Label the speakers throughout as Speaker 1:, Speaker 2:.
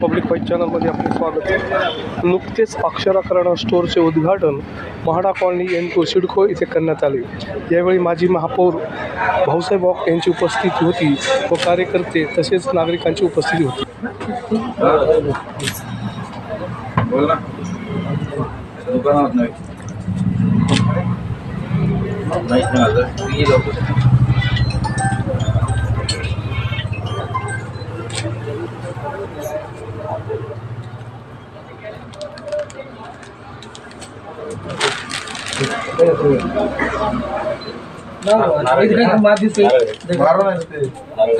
Speaker 1: Public fight चॅनलमध्ये आपले स्वागत. आहे नुकतेच अक्षरा किराणा स्टोअरचे उद्घाटन MHADA colony N two CIDCO इथे करण्यात आले. यावेळी माजी महापौर भाऊसाहेब वाघ यांची उपस्थिती होती व कार्यकर्ते तसेच नागरिकांची उपस्थिती होती.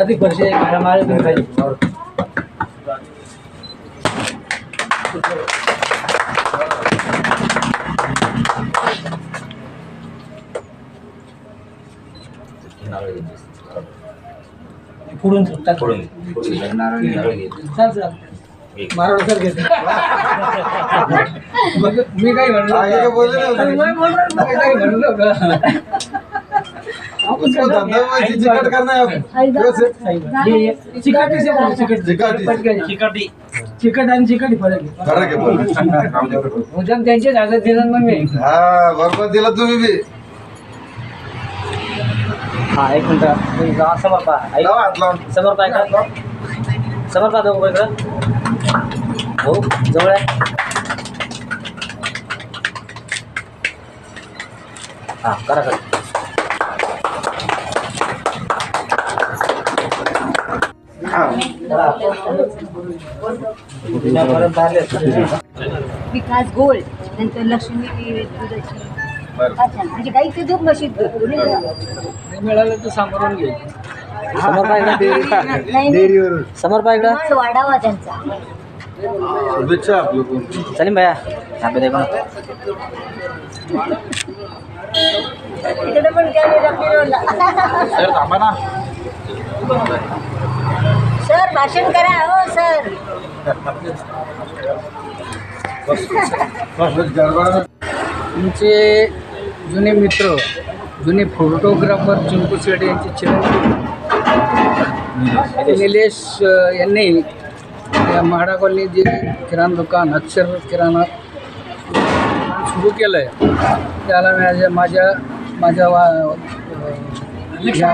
Speaker 2: अधिक वर्ष पुढून सुटतात.
Speaker 3: फोडून फोडून
Speaker 2: मी काय म्हणलो
Speaker 4: बोलले चिकट करना है अब कैसे
Speaker 2: ये- ये चिकाटी से बोलो, चिकट.
Speaker 4: चिकाटी.
Speaker 2: पटकन.
Speaker 3: चिकाटी.
Speaker 2: चिकट आणि चिकाटी फरक
Speaker 4: फरक आहे
Speaker 2: दिलं मग मी.
Speaker 4: हा बरोबर दिला तुम्ही बी.
Speaker 2: हा एक मिनिट. समोर पहा.
Speaker 4: लावा हात लावून
Speaker 2: समोर पाय का समोर पहा दोघं हो जवळ आहे. हा करा करा.
Speaker 5: विकास गोल्ड नंतर लक्ष्मी अच्छा म्हणजे दूध म्हशीत दूध
Speaker 2: नाही मिळालं तर सांभाळून घे. समोर
Speaker 5: नाही,
Speaker 2: समोर
Speaker 5: माल वाढावा त्यांचा.
Speaker 4: शुभेच्छा
Speaker 2: सलीम भैया यहाँ पे देखो।
Speaker 5: तिकडे पण कॅमेरा फिरवला
Speaker 3: सर थांबा ना।
Speaker 5: सर भाषण करा हो सर।
Speaker 2: तुमचे जुने मित्र जुने फोटोग्राफर चिंकू शेट यांचे चिरंजीव निलेश। यांनी या म्हाडा कॉलनी जे किराणा दुकान अक्षर किराणा सुरू केलं आहे त्याला माझ्या माझ्या माझ्या वा या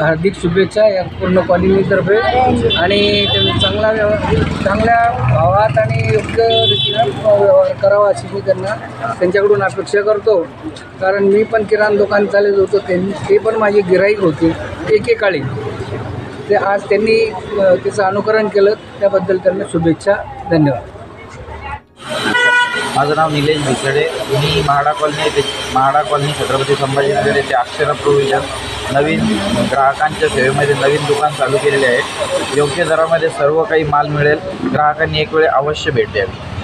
Speaker 2: हार्दिक शुभेच्छा या पूर्ण कॉलनीतर्फे. आणि त्यांनी चांगला व्यव चांगल्या भावात आणि योग्य रीतीनं व्यवहार करावा अशी मी त्यांना त्यांच्याकडून अपेक्षा करतो. कारण मी पण किराणा दुकान चालत होतो त्यांनी ते पण माझे गिराईक होते एकेकाळी. ते आज त्यांनी त्याचं अनुकरण केलं. त्याबद्दल त्यांना शुभेच्छा. धन्यवाद.
Speaker 3: माझं नाव निलेश भिसडे. मी महाडा कॉलनी येथे महाडा कॉलनी छत्रपती संभाजीनगर येथे अक्षरा प्रोव्हिजन नवीन ग्राहकांच्या सेवेमध्ये नवीन दुकान चालू केलेले आहे. योग्य दरामध्ये सर्व काही माल मिळेल. ग्राहकांनी एक वेळ अवश्य भेट द्यावी.